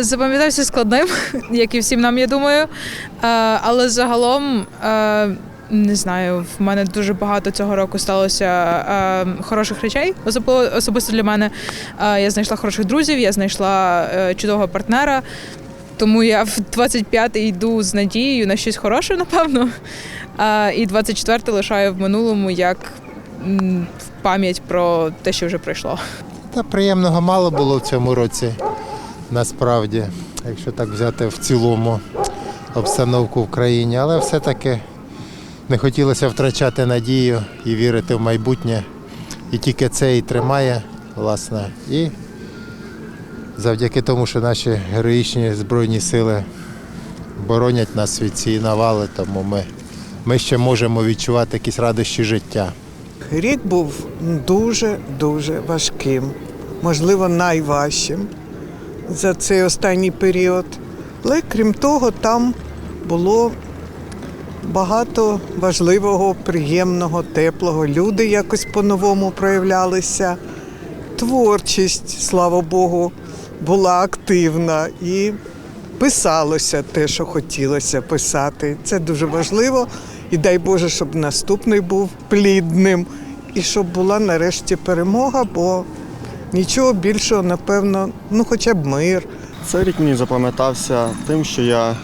Запам'ятався складним, як і всім нам, я думаю. Е, Але загалом, е, не знаю, в мене дуже багато цього року сталося е, хороших речей. Особисто для мене я знайшла хороших друзів, я знайшла чудового партнера. Тому я в 25-й йду з надією на щось хороше, напевно. І 24-й лишаю в минулому як пам'ять про те, що вже пройшло. Та приємного мало було в цьому році, насправді, якщо так взяти в цілому обстановку в країні, але все-таки не хотілося втрачати надію і вірити в майбутнє. І тільки це і тримає, власне. І завдяки тому, що наші героїчні Збройні сили боронять нас від цієї навали, тому ми, ми ще можемо відчувати якісь радощі життя. Рік був дуже-дуже важким, можливо, найважчим за цей останній період. Але крім того, там було багато важливого, приємного, теплого. Люди якось по-новому проявлялися. Творчість, слава Богу, була активна і писалося те, що хотілося писати. Це дуже важливо. І дай Боже, щоб наступний був плідним і щоб була нарешті перемога, бо нічого більшого, напевно, ну хоча б мир. Цей рік мені запам'ятався тим, що я е,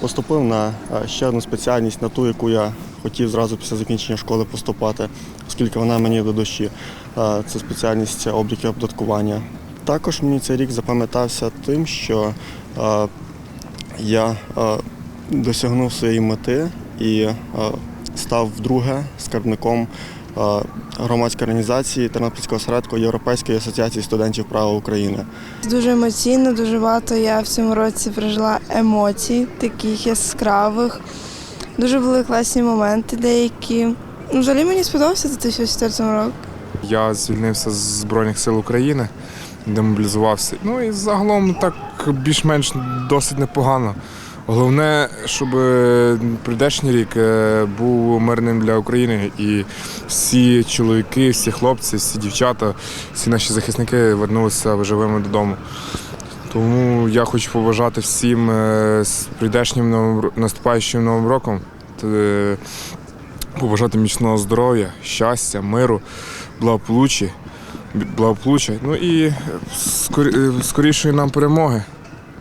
поступив на е, ще одну спеціальність, на ту, яку я хотів зразу після закінчення школи поступати, оскільки вона мені до душі. Е, Це спеціальність обліку і оподаткування. Також мені цей рік запам'ятався тим, що я досягнув своєї мети і став вдруге скарбником громадської організації Тернопільського осередку Європейської асоціації студентів права України. Дуже емоційно, дуже багато я в цьому році пережила емоцій, таких яскравих. Дуже були класні моменти деякі. Ну, Взагалі мені сподобався 2004 рок. Я звільнився з Збройних сил України, демобілізувався. Ну і загалом так більш-менш досить непогано. Головне, щоб прийдешній рік е, був мирним для України і всі чоловіки, всі хлопці, всі дівчата, всі наші захисники вернулися живими додому. Тому я хочу побажати всім е, з прийдешнім новим наступаючим новим роком. е, Побажати міцного здоров'я, щастя, миру, благополуччя, благополуччя. Ну і скорі- е, скорішої нам перемоги.